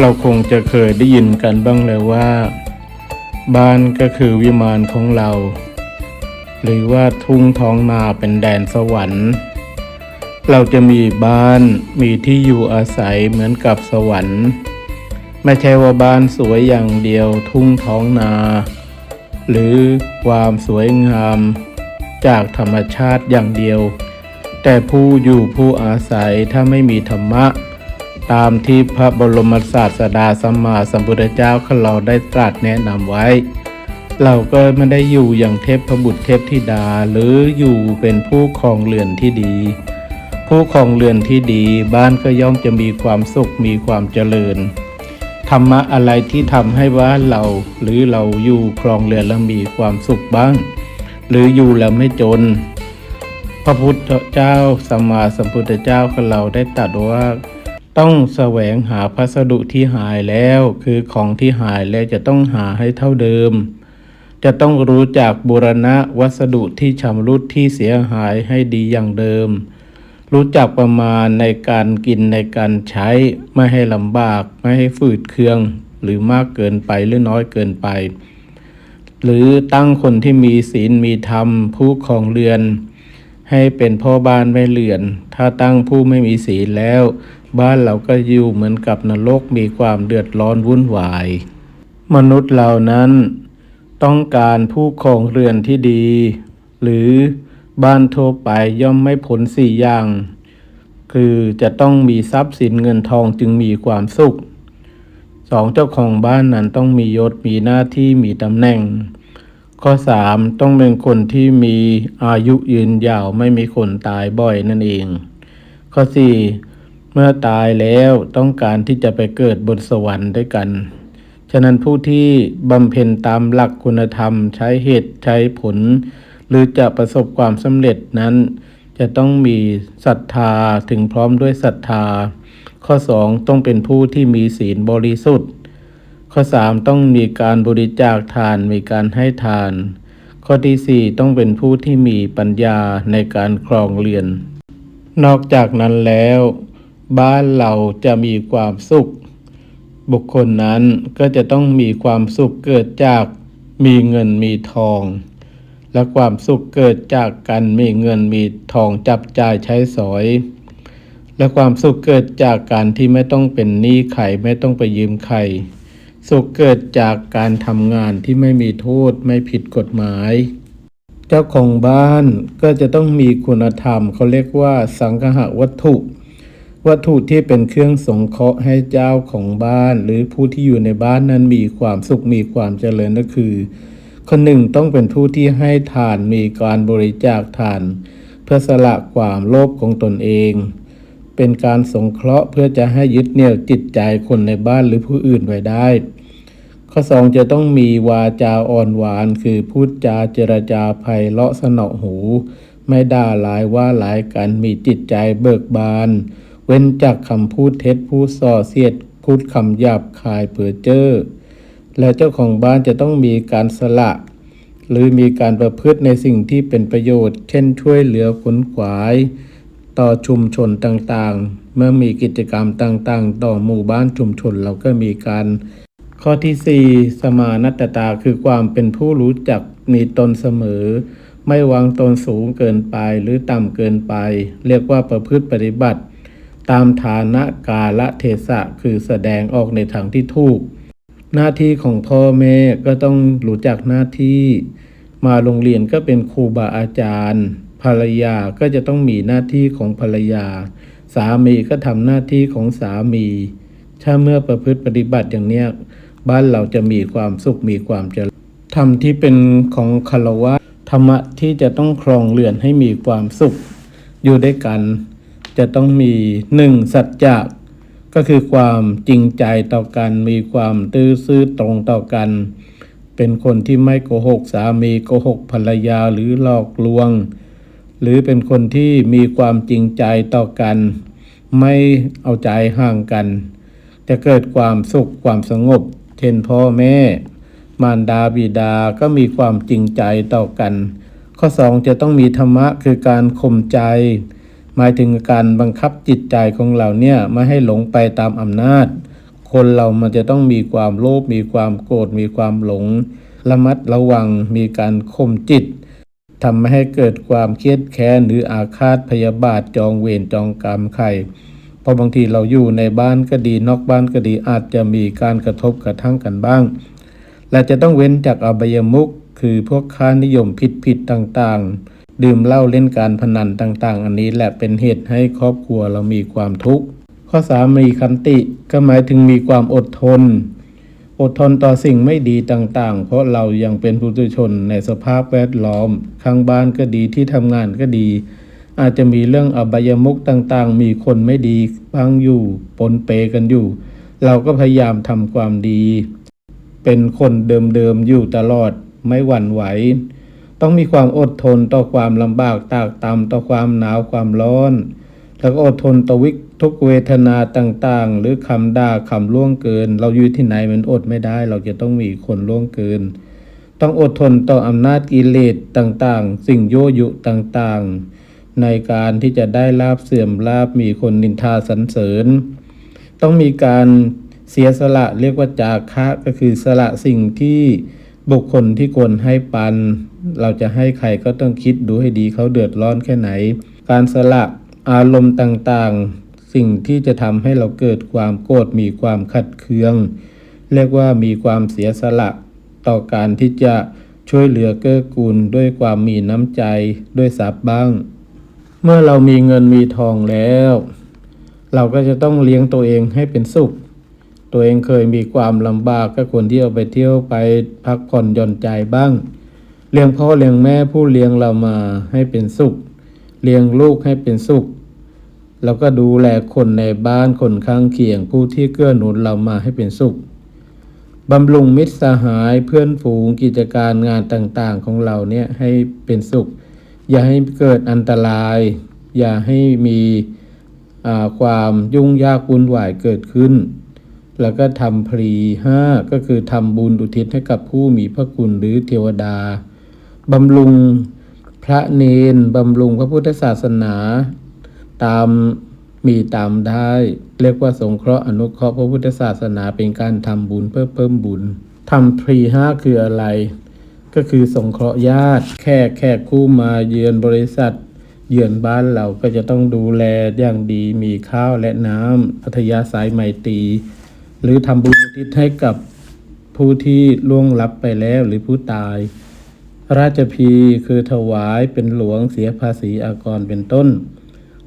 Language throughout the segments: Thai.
เราคงจะเคยได้ยินกันบ้างเลยว่า บ้านก็คือวิมานของเรา หรือว่าทุ่งท้องนาเป็นแดนสวรรค์ เราจะมีบ้านมีที่อยู่อาศัยเหมือนกับสวรรค์ ไม่ใช่ว่าบ้านสวยอย่างเดียวทุ่งท้องนา หรือความสวยงาม จากธรรมชาติอย่างเดียว แต่ผู้อยู่ผู้อาศัยถ้าไม่มีธรรมะ ตามที่พระบรมศาสดาสัมมาสัมพุทธเจ้าของเราได้ตรัสแนะนำไว้ เราก็ไม่ได้อยู่อย่างเทพพบุตรเทพธิดาหรืออยู่เป็นผู้ครองเรือนที่ดี ผู้ครองเรือนที่ดีบ้านก็ย่อมจะมีความสุขมีความเจริญธรรมะอะไรที่ทำให้บ้าเราหรือเราอยู่ครองเรือนแล้วมีความสุขบ้าง หรืออยู่แล้วไม่จน พระพุทธเจ้าสัมมาสัมพุทธเจ้าของเราได้ตรัสว่า ต้องแสวงหาพัสดุที่หายแล้ว คือของที่หายแล้วจะต้องหาให้เท่าเดิม จะต้องรู้จักบูรณะวัสดุที่ชำรุดที่เสียหายให้ดีอย่างเดิม รู้จักประมาณในการกินในการใช้ ไม่ให้ลำบาก ไม่ให้ฝืดเคือง หรือมากเกินไปหรือน้อยเกินไป หรือตั้งคนที่มีศีลมีธรรม ผู้ครองเรือน ให้เป็นพ่อบ้านแม่เรือน ถ้าตั้งผู้ไม่มีศีลแล้ว บ้านเราก็อยู่เหมือนกับนรกมีความเดือดร้อนวุ่นวาย มนุษย์เหล่านั้น ต้องการผู้ครองเรือนที่ดี หรือบ้านทั่วไปย่อมไม่ผลสี่อย่าง คือจะต้องมีทรัพย์สินเงินทองจึงมีความสุขสองเจ้าของบ้านนั้นต้องมียศมีหน้าที่มีตำแหน่ง ข้อ 3 ต้องเป็นคนที่มีอายุยืนยาวไม่มีคนตายบ่อยนั่นเอง ข้อ 4 เมื่อตายแล้วต้องการที่จะไปเกิดบนสวรรค์ด้วยกัน ฉะนั้นผู้ที่บำเพ็ญตามหลักคุณธรรมใช้เหตุใช้ผล หรือจะประสบความสำเร็จนั้น จะต้องมีศรัทธาถึงพร้อมด้วยศรัทธา ข้อ 2 ต้องเป็นผู้ที่มีศีลบริสุทธิ์ ข้อ 3 ต้องมีการบริจาคทานมีการให้ทาน ข้อที่ 4 ต้องเป็นผู้ที่มีปัญญาในการครองเรือน นอกจากนั้นแล้ว บ้านเราจะมีความสุข บุคคลนั้นก็จะต้องมีความสุขเกิดจากมีเงินมีทอง และความสุขเกิดจากการมีเงินมีทองจับจ่ายใช้สอย และความสุขเกิดจากการที่ไม่ต้องเป็นหนี้ใครไม่ต้องไปยืมใคร สุขเกิดจากการทำงานที่ไม่มีโทษไม่ผิดกฎหมาย เจ้าของบ้านก็จะต้องมีคุณธรรมเขาเรียกว่าสังคหวัตถุ วัตถุที่เป็นเครื่องสงเคราะห์ให้เจ้าของบ้าน หรือผู้ที่อยู่ในบ้านนั้นมีความสุขมีความเจริญก็คือ คนหนึ่งต้องเป็นผู้ที่ให้ทานมีการบริจาคทาน เพื่อสละความโลภของตนเอง เป็นการสงเคราะห์เพื่อจะให้ยึดเหนี่ยวจิตใจคนในบ้านหรือผู้อื่นไว้ได้ ข้อสองจะต้องมีวาจาอ่อนหวาน คือพูดจาเจรจาไพเราะสนอหู ไม่ด่าหลายว่าหลายกันมีจิตใจเบิกบาน เว้นจากคำพูดเท็จพูดส่อเสียดพูดคำหยาบคายเผื่อเจ้อและเจ้าของบ้านจะต้องมีการสละ หรือมีการประพฤติในสิ่งที่เป็นประโยชน์ เช่นช่วยเหลือขนขวาย ต่อชุมชนต่างๆ เมื่อมีกิจกรรมต่างๆ ต่อหมู่บ้านชุมชนเราก็มีการ ข้อที่ 4 สมานัตตาคือความเป็นผู้รู้จักมีตนเสมอ ไม่วางตนสูงเกินไปหรือต่ำเกินไป เรียกว่าประพฤติปฏิบัติ ตามฐานะกาละเทศะคือแสดงออกในทางที่ถูก หน้าที่ของพ่อแม่ก็ต้องรู้จักหน้าที่ มาโรงเรียนก็เป็นครูบาอาจารย์ ภรรยาก็จะต้องมีหน้าที่ของภรรยา สามีก็ทำหน้าที่ของสามี ถ้าเมื่อประพฤติปฏิบัติอย่างเนี้ยบ้านเราจะมีความสุขมีความเจริญธรรมที่เป็นของคารวะธรรมะที่จะต้องครองเรือนให้มีความสุข อยู่ด้วยกัน จะต้องมีหนึ่งสัจจะก็คือความจริงใจต่อกัน มีความตื้อซื่อตรงต่อกัน เป็นคนที่ไม่โกหกสามีโกหกภรรยาหรือหลอกลวง หรือเป็นคนที่มีความจริงใจต่อกัน ไม่เอาใจห่างกัน จะเกิดความสุขความสงบ เช่นพ่อแม่ มารดาบิดาก็มีความจริงใจต่อกัน ข้อสองจะต้องมีธรรมะคือการข่มใจ หมายถึงการบังคับจิตใจของเราเนี่ยไม่ให้หลงไปตามอำนาจ คนเรามันจะต้องมีความโลภมีความโกรธมีความหลงระมัดระวังมีการข่มจิต ทำให้เกิดความเครียดแค้นหรืออาฆาตพยาบาทจองเวรจองกรรมใครเพราะบางทีเราอยู่ในบ้านก็ดีนอกบ้านก็ดีอาจจะมีการกระทบกระทั่งกันบ้าง และจะต้องเว้นจากอบายมุขคือพวกค่านิยมผิดผิดๆต่างๆ ดื่มเหล้าเล่นการพนันต่างๆ อันนี้แหละเป็นเหตุให้ครอบครัวเรามีความทุกข์ข้อสามมีคันติก็หมายถึงมีความอดทน อดทนต่อสิ่งไม่ดีต่างๆ เพราะเรายังเป็นผู้ตุชนในสภาพแวดล้อม ข้างบ้านก็ดีที่ทำงานก็ดี อาจจะมีเรื่องอบายมุขต่างๆ มีคนไม่ดีบ้างอยู่ปนเปกันอยู่ เราก็พยายามทำความดี เป็นคนเดิมๆอยู่ตลอดไม่หวั่นไหว ต้องมีความอดทนต่อความลำบากตากตำต่อความหนาวความร้อน แล้วก็อดทนต่อวิก ทุกเวทนาต่างๆ หรือคำด่าคำล่วงเกิน เราอยู่ที่ไหนมันอดไม่ได้ เราจะต้องมีคนล่วงเกิน ต้องอดทนต่ออำนาจกิเลสต่างๆ สิ่งโยยุต่างๆ ในการที่จะได้ลาบเสื่อมลาบมีคนนินทาสรรเสริญ ต้องมีการเสียสละเรียกว่าจาคะก็คือสละสิ่งที่บุคคลที่ควรให้ปัน เราจะให้ใครก็ต้องคิดดูให้ดีเขาเดือดร้อนแค่ไหน การสละอารมณ์ต่างๆ สิ่งที่จะทำให้เราเกิดความโกรธมีความขัดเคือง เรียกว่ามีความเสียสละ ต่อการที่จะช่วยเหลือเกื้อกูลด้วยความมีน้ำใจด้วยทรัพย์บ้าง เมื่อเรามีเงินมีทองแล้ว เราก็จะต้องเลี้ยงตัวเองให้เป็นสุข ตัวเองเคยมีความลำบากก็ควรที่เอาไปเที่ยวไปพักผ่อนหย่อนใจบ้างเลี้ยงพ่อเลี้ยงแม่ผู้เลี้ยงเรามาให้เป็นสุข เลี้ยงลูกให้เป็นสุข แล้วก็ดูแลคนในบ้านคนข้างเคียงผู้ที่เกื้อหนุนเรามาให้เป็นสุขบำรุงมิตรสหายเพื่อนฝูงกิจการงานต่างๆของเราเนี่ยให้เป็นสุข อย่าให้เกิดอันตราย อย่าให้มีความยุ่งยากวุ่นวายเกิดขึ้น แล้วก็ทำพรีห้าก็คือทำบุญอุทิศให้กับผู้มีพระคุณหรือเทวดาบำรุงพระเนนบำรุงพระพุทธศาสนา ตามมีตามได้ เรียกว่าสงเคราะห์อนุเคราะห์พระพุทธศาสนาเป็นการทำบุญเพื่อเพิ่มบุญทำพรีห้าคืออะไร ก็คือสงเคราะห์ญาติแขกแขกคู่มาเยือนบริษัท เยือนบ้านเราก็จะต้องดูแลอย่างดีมีข้าวและน้ำพัทยาสายไมตรีหรือทำบุญทิศให้กับผู้ที่ล่วงลับไปแล้วหรือผู้ตาย ราชพีคือถวายเป็นหลวงเสียภาษีอากรเป็นต้น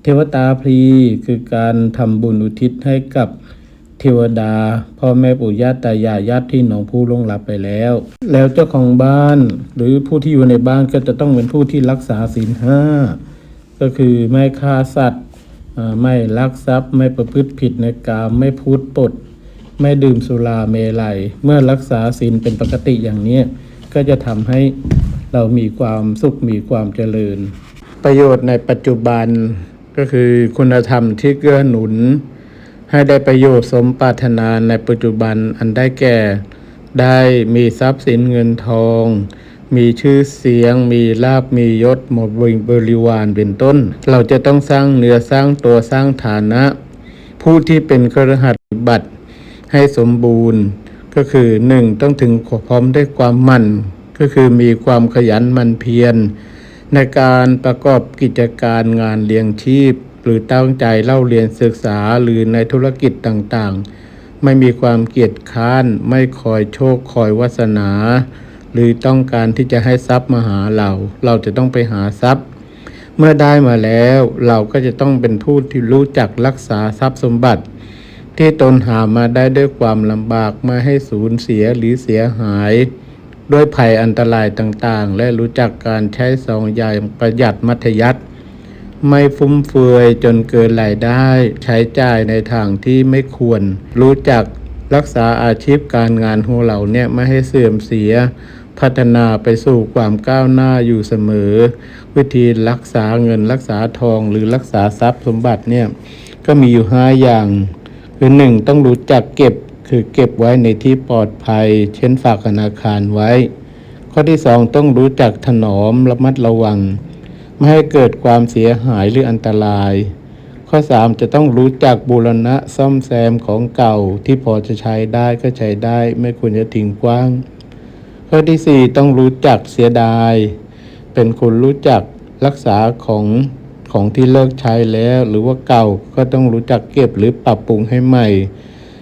เทวตาพรีคือการทำบุญอุทิศให้กับเทวดา พ่อแม่ปู่ย่าตายายญาติที่น้องผู้ล่วงลับไปแล้ว แล้วเจ้าของบ้านหรือผู้ที่อยู่ในบ้านก็จะต้องเป็นผู้ที่รักษาศีลห้าก็คือไม่ฆ่าสัตว์ไม่ลักทรัพย์ไม่ประพฤติผิดในกามไม่พูดปด ไม่ดื่มสุราเมลัย เมื่อรักษาศีลเป็นปกติอย่างนี้ ก็จะทำให้เรามีความสุขมีความเจริญ ประโยชน์ในปัจจุบัน ก็คือคุณธรรมที่เกื้อหนุน ให้ได้ประโยชน์สมปรารถนาในปัจจุบันอันได้แก่ ได้มีทรัพย์สินเงินทอง มีชื่อเสียง มีลาบมียศหมดบริวารเป็นต้น เราจะต้องสร้างเนื้อสร้างตัวสร้างฐานะ ผู้ที่เป็นครหัสบัติให้สมบูรณ์ ก็คือหนึ่งต้องถึงพร้อมด้วยความมั่น ก็คือมีความขยันมันเพียร ในการประกอบกิจการงานเลี้ยงชีพ หรือตั้งใจเล่าเรียนศึกษาหรือในธุรกิจต่างๆ ไม่มีความเกียจค้าน ไม่คอยโชคคอยวาสนา หรือต้องการที่จะให้ทรัพย์มาหาเรา เราจะต้องไปหาทรัพย์ เมื่อได้มาแล้วเราก็จะต้องเป็นผู้ที่รู้จักรักษาทรัพย์สมบัติ ที่ตนหามาได้ด้วยความลำบากไม่ให้สูญเสียหรือเสียหาย ด้วยภัยอันตรายต่างๆ และรู้จักการใช้สองอย่างประหยัดมัธยัติไม่ฟุ่มเฟือยจนเกินรายได้ ใช้จ่ายในทางที่ไม่ควร รู้จักรักษาอาชีพการงานของเราเนี่ยไม่ให้เสื่อมเสีย พัฒนาไปสู่ความก้าวหน้าอยู่เสมอ วิธีรักษาเงินรักษาทองหรือรักษาทรัพย์สมบัติเนี่ยก็มีอยู่ห้าอย่าง คือหนึ่งต้องรู้จักเก็บ คือเก็บไว้ในที่ปลอดภัย เช่นฝากธนาคารไว้ ข้อที่สองต้องรู้จักถนอมระมัดระวัง ไม่ให้เกิดความเสียหายหรืออันตรายขข้อ 3 จะต้องรู้จักบูรณะซ่อมแซมของเก่าที่พอจะใช้ได้ก็ใช้ได้ ไม่ควรจะทิ้งกว้าง ข้อที่ 4 ต้องรู้จักเสียดาย เป็นคนรู้จักรักษาของของที่เลิกใช้แล้ว หรือว่าเก่าก็ต้องรู้จักเก็บหรือปรับปรุงให้ใหม่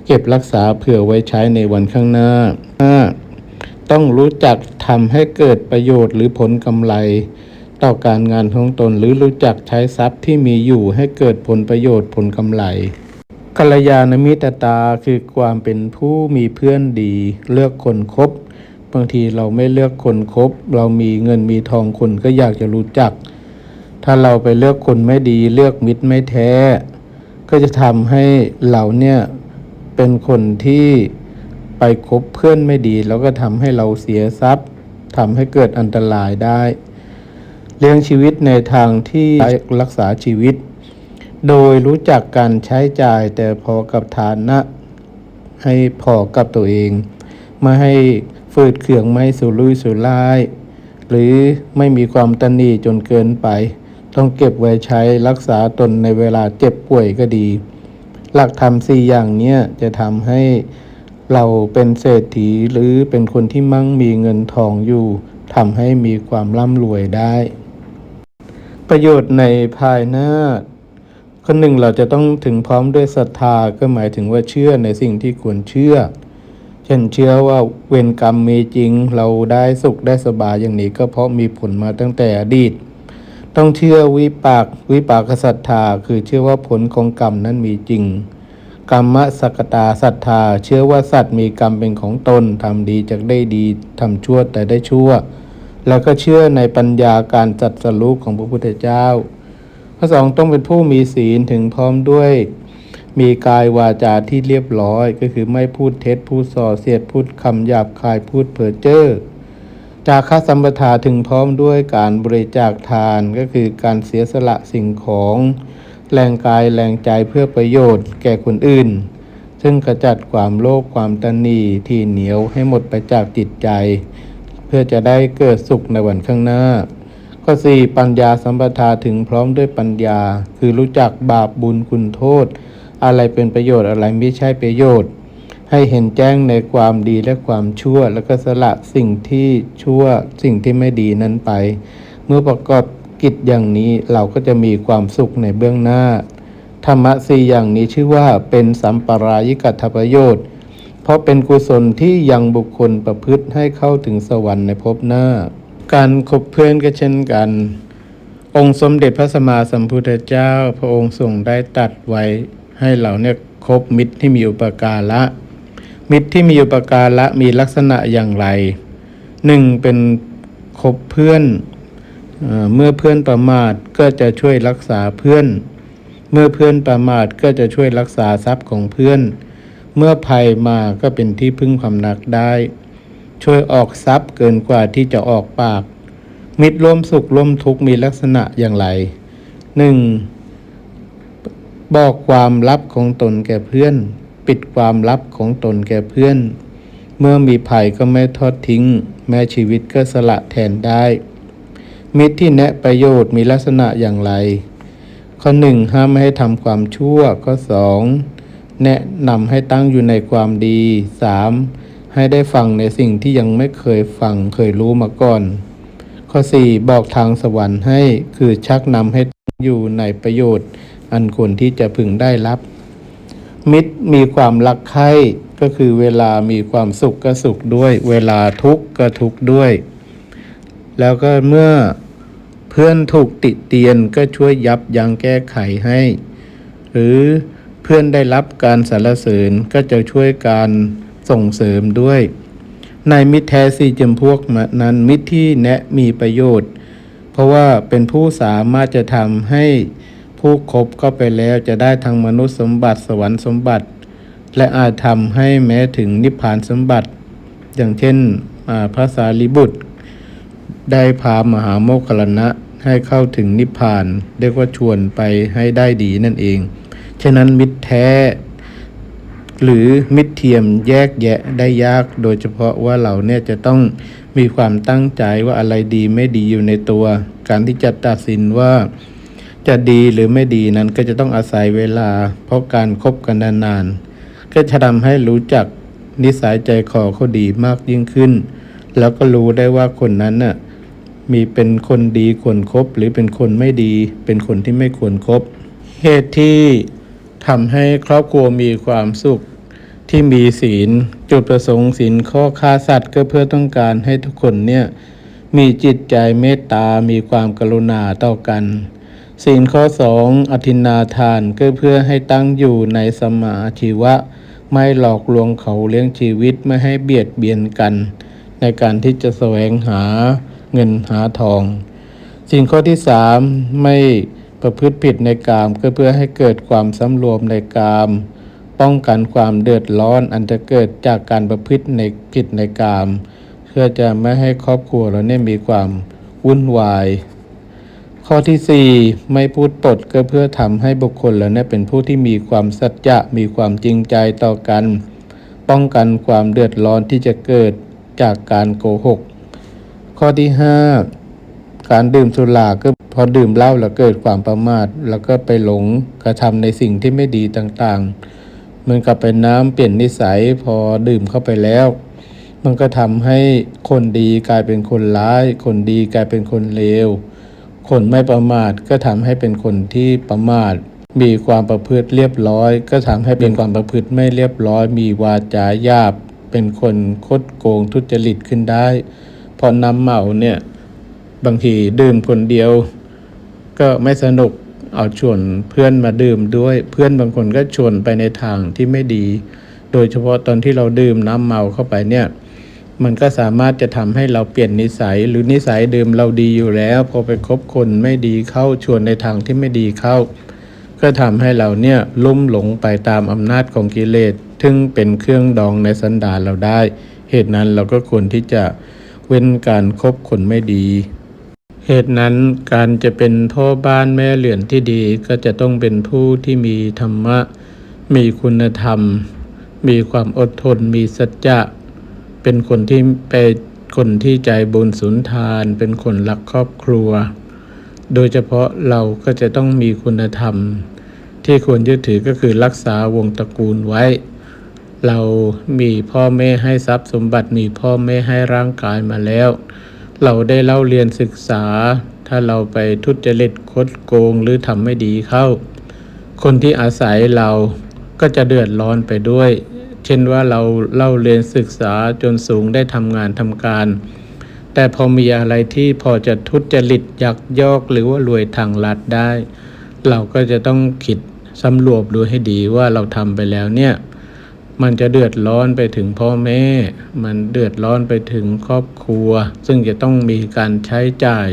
เก็บรักษาเผื่อไว้ใช้ในวันข้างหน้า 5. ต้องรู้จักทำให้เกิดประโยชน์หรือผลกำไร ต่อการงานของตนหรือรู้จักใช้ทรัพย์ที่มีอยู่ให้เกิดผลประโยชน์ผลกำไรกัลยาณมิตรตาคือความเป็นผู้มีเพื่อนดี เลือกคนคบ บางทีเราไม่เลือกคนคบ เรามีเงินมีทองคนก็อยากจะรู้จัก ถ้าเราไปเลือกคนไม่ดีเลือกมิตรไม่แท้ ก็จะทำให้เราเนี่ย เป็นคนที่ไปคบเพื่อนไม่ดี แล้วก็ทำให้เราเสียทรัพย์ทำให้เกิดอันตรายได้ เลี้ยงชีวิตในทางที่รักษาชีวิต โดยรู้จักการใช้จ่ายแต่พอกับฐานะ ให้พอกับตัวเอง ไม่ให้ฝืดเคืองไม่สุรุ่ยสุร่าย หรือไม่มีความตันนีจนเกินไป ต้องเก็บไว้ใช้รักษาตนในเวลาเจ็บป่วยก็ดี หลักธรรมสี่อย่างเนี้ยจะทำให้เราเป็นเศรษฐีหรือเป็นคนที่มั่งมีเงินทองอยู่ทำให้มีความร่ำรวยได้ ประโยชน์ในภายหน้าข้อหนึ่งเราจะต้องถึงพร้อมด้วยศรัทธาก็หมายถึงว่าเชื่อในสิ่งที่ควรเชื่อ เช่นเชื่อว่าเวรกรรมมีจริงเราได้สุขได้สบายอย่างนี้ก็เพราะมีผลมาตั้งแต่อดีต ต้องเชื่อวิปากวิปากศรัทธาคือเชื่อว่าผลของกรรมนั้นมีจริง กรรมสักตาศรัทธา เชื่อว่าสัตว์มีกรรมเป็นของตนทำดีจากได้ดีทำชั่วแต่ได้ชั่ว แล้วก็เชื่อในปัญญาการจัดสรุปของพระพุทธเจ้าข้อสองต้องเป็นผู้มีศีลถึงพร้อมด้วย มีกายวาจาที่เรียบร้อย ก็คือไม่พูดเท็จพูดส่อเสียดพูดคำหยาบคายพูดเพ้อเจ้อ จากค่าสัมปทาถึงพร้อมด้วยการบริจาคทานก็คือการเสียสละสิ่งของ แรงกายแรงใจเพื่อประโยชน์แก่คนอื่น ซึ่งกระจัดความโลภความตันนีที่เหนียวให้หมดไปจากจิตใจ เพื่อจะได้เกิดสุขในวันข้างหน้า ข้อสี่ปัญญาสัมปทาถึงพร้อมด้วยปัญญา คือรู้จักบาปบุญคุณโทษ อะไรเป็นประโยชน์อะไรไม่ใช่ประโยชน์ ให้เห็นแจ้งในความดีและความชั่ว แล้วก็สละสิ่งที่ชั่วสิ่งที่ไม่ดีนั้นไป เมื่อประกอบกิจอย่างนี้เราก็จะมีความสุขในเบื้องหน้า ธรรมะสี่อย่างนี้ชื่อว่าเป็นสัมปรายิกัตประโยชน์ เพราะเป็นกุศลที่ยังบุคคลประพฤติให้เข้าถึงสวรรค์ในภพหน้า การคบเพื่อนก็เช่นกัน องค์สมเด็จพระสัมมาสัมพุทธเจ้า พระองค์ทรงได้ตัดไว้ให้เราเนี่ยคบมิตรที่มีอุปการะ มิตรที่มีอุปการะมีลักษณะอย่างไรหนึ่งเป็นคบเพื่อนเอเมื่อเพื่อนประมาทก็จะช่วยรักษาเพื่อน เมื่อเพื่อนประมาทก็จะช่วยรักษาทรัพย์ของเพื่อน เมื่อภัยมาก็เป็นที่พึ่งความนักได้ ช่วยออกทรัพย์เกินกว่าที่จะออกปาก มิตรร่วมสุขร่วมทุกข์มีลักษณะอย่างไรหนึ่งบอกความลับของตนแก่เพื่อน ปิดความลับของตนแก่เพื่อน เมื่อมีภัยก็ไม่ทอดทิ้ง แม้ชีวิตก็สละแทนได้ มิตรที่แนะประโยชน์มีลักษณะอย่างไร ข้อหนึ่งห้ามไม่ให้ทำความชั่วข้อสองแนะนำให้ตั้งอยู่ในความดีสามให้ได้ฟังในสิ่งที่ยังไม่เคยฟังเคยรู้มาก่อน ข้อสี่บอกทางสวรรค์ให้คือชักนำให้ตั้งอยู่ในประโยชน์ อันควรที่จะพึงได้รับ มิตรมีความรักใคร่ก็คือเวลามีความสุขก็สุขด้วย เวลาทุกข์ก็ทุกข์ด้วย แล้วก็เมื่อเพื่อนถูกติเตียนก็ช่วยยับยั้งแก้ไขให้ หรือเพื่อนได้รับการสรรเสริญก็จะช่วยการส่งเสริมด้วย ในมิตรแท้สี่จำพวกนั้นมิตรที่แนะมีประโยชน์ เพราะว่าเป็นผู้สามารถจะทำให้ ผู้คบเข้าไปแล้วจะได้ทั้งมนุษย์สมบัติสวรรค์สมบัติ และอาจทำให้แม้ถึงนิพพานสมบัติ อย่างเช่นพระสารีบุตร ได้พามหาโมคคลลนะให้เข้าถึงนิพพานเรียกว่าชวนไปให้ได้ดีนั่นเอง ฉะนั้นมิตรแท้ หรือมิตรเทียมแยกแยะได้ยาก โดยเฉพาะว่าเราเนี่ยจะต้องมีความตั้งใจว่าอะไรดีไม่ดีอยู่ในตัว การที่จะตัดสินว่า จะดีหรือไม่ดีนั้นก็จะต้องอาศัยเวลา เพราะการคบกันนานๆก็จะทำให้รู้จักนิสัยใจคอเขาดีมากยิ่งขึ้น แล้วก็รู้ได้ว่าคนนั้นน่ะมีเป็นคนดีควรครบหรือเป็นคนไม่ดี เป็นคนที่ไม่ควรครบเหตุที่ทำให้ครอบครัวมีความสุขที่มีศีล จุดประสงค์ศีลข้อฆ่าสัตว์ก็เพื่อต้องการให้ทุกคนเนี่ยมีจิตใจเมตตา มีความกรุณาต่อกัน ศีลข้อสองอธินาทานก็เพื่อให้ตั้งอยู่ในสมาชีวะ ไม่หลอกลวงเขาเลี้ยงชีวิตไม่ให้เบียดเบียนกัน ในการที่จะแสวงหาเงินหาทอง สิ่งข้อที่สามไม่ประพฤติผิดในกามก็เพื่อให้เกิดความสำรวมในกาม ป้องกันความเดือดร้อนอันจะเกิดจากการประพฤติในผิดในกาม เพื่อจะไม่ให้ครอบครัวเราเนี่ยมีความวุ่นวาย ข้อที่สี่ไม่พูดปดก็เพื่อทำให้บุคคลเรานี่ยเป็นผู้ที่มีความสัจจะมีความจริงใจต่อกัน ป้องกันความเดือดร้อนที่จะเกิดจากการโกหก ข้อที่ห้าการดื่มสุราก็พอดื่มเหล้าแล้วเกิดความประมาท แล้วก็ไปหลงกระทำในสิ่งที่ไม่ดีต่างๆมือนกลับเป็นน้ำเปลี่ยนนิสัยพอดื่มเข้าไปแล้ว มันก็ทำให้คนดีกลายเป็นคนร้าย คนดีกลายเป็นคนเลว คนไม่ประมาทก็ทำให้เป็นคนที่ประมาท มีความประพฤติเรียบร้อย ก็ทำให้เป็นความประพฤติไม่เรียบร้อย มีวาจาหยาบ เป็นคนคดโกงทุจริตขึ้นได้ พอน้ำเมาเนี่ยบางทีดื่มคนเดียว ก็ไม่สนุกเอาชวนเพื่อนมาดื่มด้วย เพื่อนบางคนก็ชวนไปในทางที่ไม่ดี โดยเฉพาะตอนที่เราดื่มน้ำเมาเข้าไปเนี่ย มันก็สามารถจะทำให้เราเปลี่ยนนิสัย หรือนิสัยเดิมเราดีอยู่แล้ว พอไปคบคนไม่ดีเข้าชวนในทางที่ไม่ดีเข้า ก็ทำให้เราเนี่ยลุ่มหลงไปตามอำนาจของกิเลสซึ่งเป็นเครื่องดองในสันดานเราได้ เหตุนั้นเราก็ควรที่จะเว้นการคบคนไม่ดี เหตุนั้นการจะเป็นพ่อบ้านแม่เหลือนที่ดี ก็จะต้องเป็นผู้ที่มีธรรมะ มีคุณธรรม มีความอดทน มีสัจจะ เป็นคนที่เป็นคนที่ใจบุญสุนทาน เป็นคนรักครอบครัว โดยเฉพาะเราก็จะต้องมีคุณธรรม ที่ควรยึดถือก็คือรักษาวงตระกูลไว้ เรามีพ่อแม่ให้ทรัพย์สมบัติมีพ่อแม่ให้ร่างกายมาแล้ว เราได้เล่าเรียนศึกษา ถ้าเราไปทุจริตคดโกงหรือทำไม่ดีเข้า คนที่อาศัยเราก็จะเดือดร้อนไปด้วย เช่นว่าเราเล่าเรียนศึกษาจนสูงได้ทำงานทำการ แต่พอมีอะไรที่พอจะทุจริตยักยอกหรือว่ารวยทางลัดได้ เราก็จะต้องคิดสำรวจดูให้ดีว่าเราทำไปแล้วเนี่ยมันจะเดือดร้อนไปถึงพ่อแม่ มันเดือดร้อนไปถึงครอบครัว ซึ่งจะต้องมีการใช้จ่าย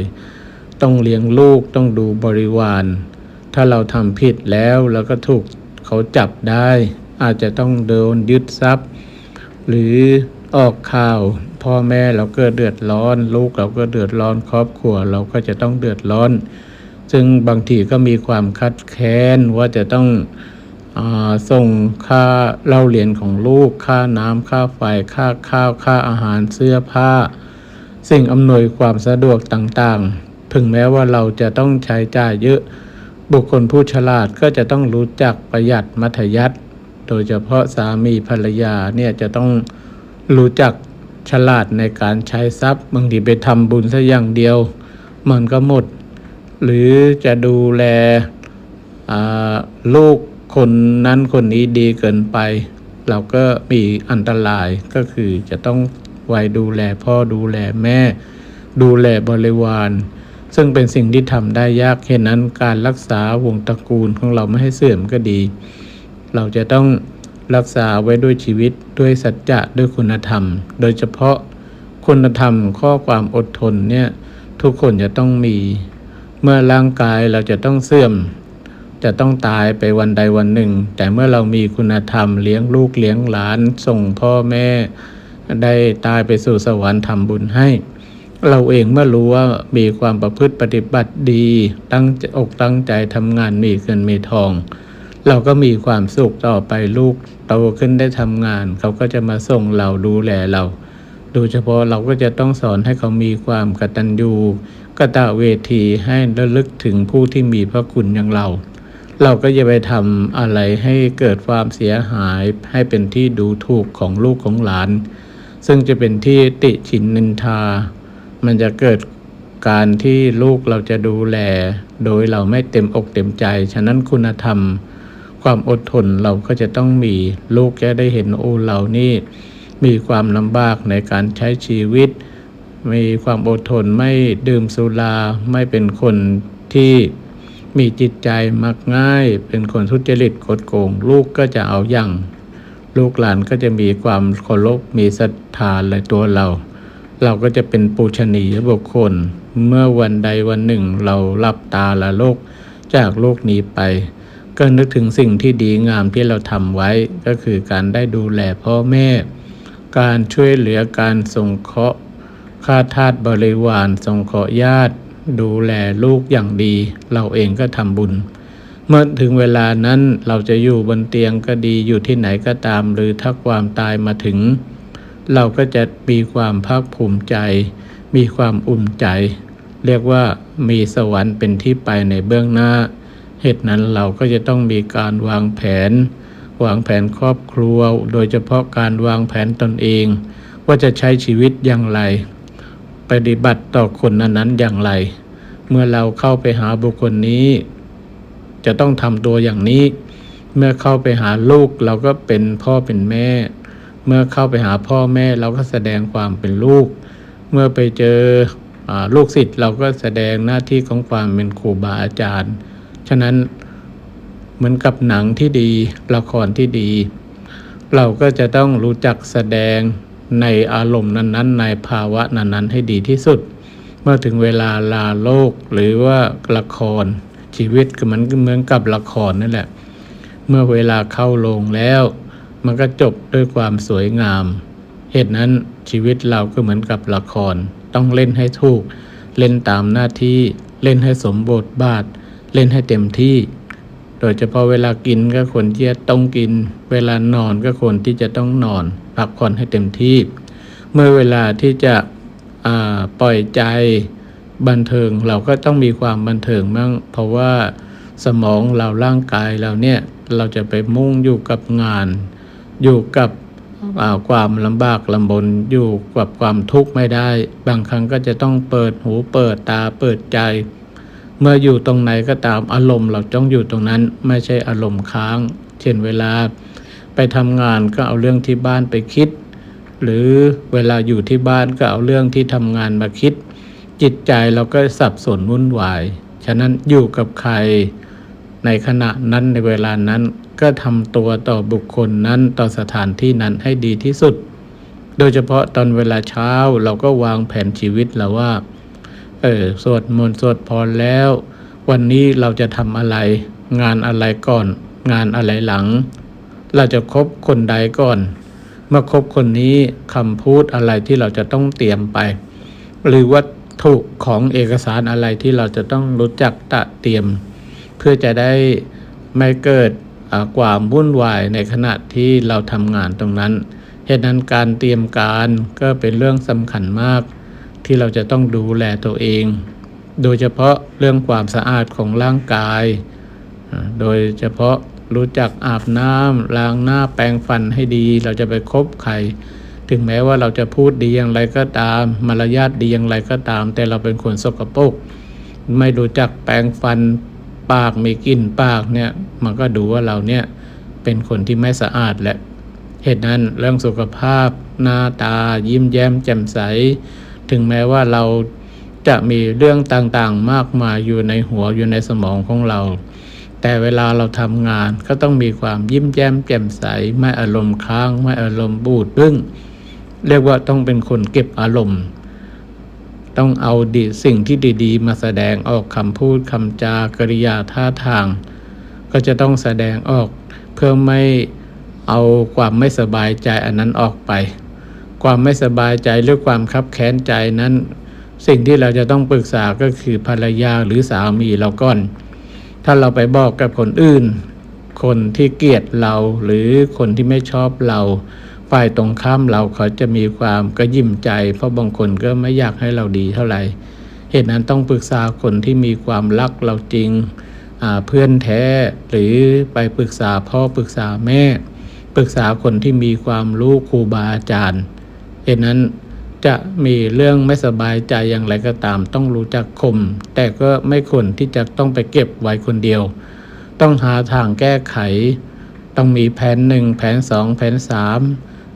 ต้องเลี้ยงลูก ต้องดูบริวาร ถ้าเราทำผิดแล้ว แล้วก็ถูกเขาจับได้ อาจจะต้องโดนยึดทรัพย์ หรือออกข่าว พ่อแม่เราก็เดือดร้อน ลูกเราก็เดือดร้อนครอบครัว เราก็จะต้องเดือดร้อน ซึ่งบางทีก็มีความคัดแค้นว่าจะต้องอส่งค่าเล่าเรียนของลูก ค่าน้ำค่าไฟ ค่าข้าว ค่าอาหารเสื้อผ้า สิ่งอำนวยความสะดวกต่างๆ ถึงแม้ว่าเราจะต้องใช้จ่ายเยอะ บุคคลผู้ฉลาดก็จะต้องรู้จักประหยัดมัธยัติ โดยเฉพาะสามีภรรยาเนี่ยจะต้องรู้จักฉลาดในการใช้ทรัพย์บางทีไปทำบุญซะอย่างเดียว มันก็หมด หรือจะดูแลลูกคนนั้นคนนี้ดีเกินไป เราก็มีอันตรายก็คือจะต้องไว้ดูแลพ่อดูแลแม่ ดูแลบริวาร ซึ่งเป็นสิ่งที่ทำได้ยากเหตุนั้นการรักษาวงตระกูลของเราไม่ให้เสื่อมก็ดี เราจะต้องรักษาไว้ด้วยชีวิตด้วยสัจจะด้วยคุณธรรม โดยเฉพาะคุณธรรมข้อความอดทนเนี่ยทุกคนจะต้องมี เมื่อร่างกายเราจะต้องเสื่อม จะต้องตายไปวันใดวันหนึ่ง แต่เมื่อเรามีคุณธรรมเลี้ยงลูกเลี้ยงหลาน ส่งพ่อแม่ ได้ตายไปสู่สวรรค์ทำบุญให้ เราเองเมื่อรู้ว่ามีความประพฤติปฏิบัติดี ตั้งอกตั้งใจทำงานมีเงินมีทอง เราก็มีความสุขต่อไปลูกโตขึ้นได้ทำงาน เขาก็จะมาส่งเราดูแลเราโดยเฉพาะเราก็จะต้องสอนให้เขามีความกตัญญูกตะเวทีให้ระลึกถึงผู้ที่มีพระคุณอย่างเรา เราก็จะไปทำอะไรให้เกิดความเสียหายให้เป็นที่ดูถูกของลูกของหลาน ซึ่งจะเป็นที่ติฉินนินทา มันจะเกิดการที่ลูกเราจะดูแล โดยเราไม่เต็มอกเต็มใจ ฉะนั้นคุณธรรม ความอดทนเราก็จะต้องมีลูกจะได้เห็นโอ้เรานี่มีความลำบากในการใช้ชีวิต มีความอดทนไม่ดื่มสุราไม่เป็นคนที่มีจิตใจมักง่าย เป็นคนทุจริตโกดโกง ลูกก็จะเอาอย่าง ลูกหลานก็จะมีความเคารพมีศรัทธาในตัวเรา เราก็จะเป็นปูชนียบุคคล เมื่อวันใดวันหนึ่งเราหลับตาละโลกจากโลกนี้ไป ก็นึกถึงสิ่งที่ดีงามที่เราทำไว้ ก็คือการได้ดูแลพ่อแม่ การช่วยเหลือการส่งเคราะห์ค่าทาสบริวารส่งเคราะห์ญาติ ดูแลลูกอย่างดี เราเองก็ทำบุญ เมื่อถึงเวลานั้นเราจะอยู่บนเตียงก็ดีอยู่ที่ไหนก็ตาม หรือถ้าความตายมาถึง เราก็จะมีความภาคภูมิใจ มีความอุ่นใจ เรียกว่ามีสวรรค์เป็นที่ไปในเบื้องหน้า เหตุนั้นเราก็จะต้องมีการวางแผน วางแผนครอบครัว โดยเฉพาะการวางแผนตนเอง ว่าจะใช้ชีวิตอย่างไร ปฏิบัติต่อคนนั้นๆอย่างไร เมื่อเราเข้าไปหาบุคคลนี้ จะต้องทำตัวอย่างนี้ เมื่อเข้าไปหาลูกเราก็เป็นพ่อเป็นแม่ เมื่อเข้าไปหาพ่อแม่เราก็แสดงความเป็นลูก เมื่อไปเจออลูกศิษย์เราก็แสดงหน้าที่ของความเป็นครูบาอาจารย์ ฉะนั้นเหมือนกับหนังที่ดีละครที่ดี เราก็จะต้องรู้จักแสดงในอารมณ์นั้นๆ ในภาวะนั้นๆ ให้ดีที่สุด เมื่อถึงเวลาลาโลกหรือว่าละครชีวิตก็มันเหมือนกับละครนั่นแหละ เมื่อเวลาเข้าโรงแล้ว มันก็จบด้วยความสวยงาม เหตุนั้นชีวิตเราก็เหมือนกับละคร ต้องเล่นให้ถูก เล่นตามหน้าที่เล่นให้สมบทบาท เล่นให้เต็มที่ โดยเฉพาะเวลากินก็ควรที่จะต้องกิน เวลานอนก็ควรที่จะต้องนอนพักผ่อนให้เต็มที่ เมื่อเวลาที่จะปล่อยใจบันเทิงเราก็ต้องมีความบันเทิงบ้างเพราะว่าสมองเราร่างกายเราเนี่ยเราจะไปมุ่งอยู่กับงาน อยู่กับความลำบากลำบนอยู่กับความทุกข์ไม่ได้ บางครั้งก็จะต้องเปิดหูเปิดตาเปิดใจ เมื่ออยู่ตรงไหนก็ตามอารมณ์เราต้องอยู่ตรงนั้น ไม่ใช่อารมณ์ค้าง เช่นเวลา ไปทำงานก็เอาเรื่องที่บ้านไปคิด หรือเวลาอยู่ที่บ้านก็เอาเรื่องที่ทำงานมาคิด จิตใจเราก็สับสนวุ่นวาย ฉะนั้นอยู่กับใคร ในขณะนั้นในเวลานั้นก็ทำตัวต่อบุคคลนั้นต่อสถานที่นั้นให้ดีที่สุด โดยเฉพาะตอนเวลาเช้าเราก็วางแผนชีวิตแล้วว่า เออสวดมนต์สวดพรแล้ว วันนี้เราจะทำอะไร งานอะไรก่อน งานอะไรหลัง เราจะคบคนใดก่อน เมื่อคบคนนี้คำพูดอะไรที่เราจะต้องเตรียมไป หรือวัตถุของเอกสารอะไรที่เราจะต้องรู้จักตะเตรียม เพื่อจะได้ไม่เกิดความวุ่นวายในขณะที่เราทำงานตรงนั้นเหตุนั้นการเตรียมการก็เป็นเรื่องสำคัญมาก ที่เราจะต้องดูแลตัวเอง โดยเฉพาะเรื่องความสะอาดของร่างกาย โดยเฉพาะรู้จักอาบน้ำล้างหน้าแปรงฟันให้ดี เราจะไปคบใครถึงแม้ว่าเราจะพูดดีอย่างไรก็ตาม มารยาทดีอย่างไรก็ตาม แต่เราเป็นคนสกปรกไม่รู้จักแปรงฟันปากมีกลิ่นปากเนี่ยมันก็ดูว่าเราเนี่ยเป็นคนที่ไม่สะอาดแหละเหตุนั้นเรื่องสุขภาพ หน้าตายิ้มแย้มแจ่มใส ถึงแม้ว่าเราจะมีเรื่องต่างๆ มากมายอยู่ในหัวอยู่ในสมองของเรา แต่เวลาเราทำงานก็ต้องมีความยิ้มแย้มแจ่มใส ไม่อารมณ์ค้าง ไม่อารมณ์บูดบึ้งเรียกว่าต้องเป็นคนเก็บอารมณ์ ต้องเอาดีสิ่งที่ดีๆ มาแสดงออกคำพูดคำจากริยาท่าทาง ก็จะต้องแสดงออกเพื่อไม่เอาความไม่สบายใจอันนั้นออกไป ความไม่สบายใจหรือความคับแค้นใจนั้น สิ่งที่เราจะต้องปรึกษาก็คือภรรยาหรือสามีเราก่อน ถ้าเราไปบอกกับคนอื่น คนที่เกลียดเราหรือคนที่ไม่ชอบเรา ฝ่ายตรงข้ามเราเขาจะมีความกระยิ่มใจ เพราะบางคนก็ไม่อยากให้เราดีเท่าไหร่เหตุนั้นต้องปรึกษาคนที่มีความรักเราจริงเพื่อนแท้หรือไปปรึกษาพ่อปรึกษาแม่ ปรึกษาคนที่มีความรู้ครูบาอาจารย์ เหตุนั้นจะมีเรื่องไม่สบายใจอย่างไรก็ตาม ต้องรู้จักข่มแต่ก็ไม่ควรที่จะต้องไปเก็บไว้คนเดียว ต้องหาทางแก้ไข ต้องมีแผนหนึ่งแผนสองแผนสาม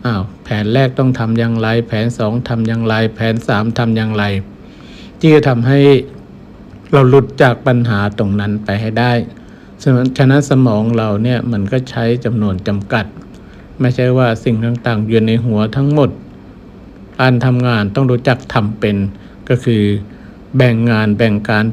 อ้าวแผนแรกต้องทำอย่างไร แผนสองทำอย่างไร แผนสามทำอย่างไร ที่จะทำให้เราหลุดจากปัญหาตรงนั้นไปให้ได้ฉะนั้นฉะนั้นสมองเราเนี่ยมันก็ใช้จำนวนจำกัด ไม่ใช่ว่าสิ่งต่างๆอยู่ในหัวทั้งหมด การทำงานต้องรู้จักทำเป็นก็คือแบ่งงานแบ่งการ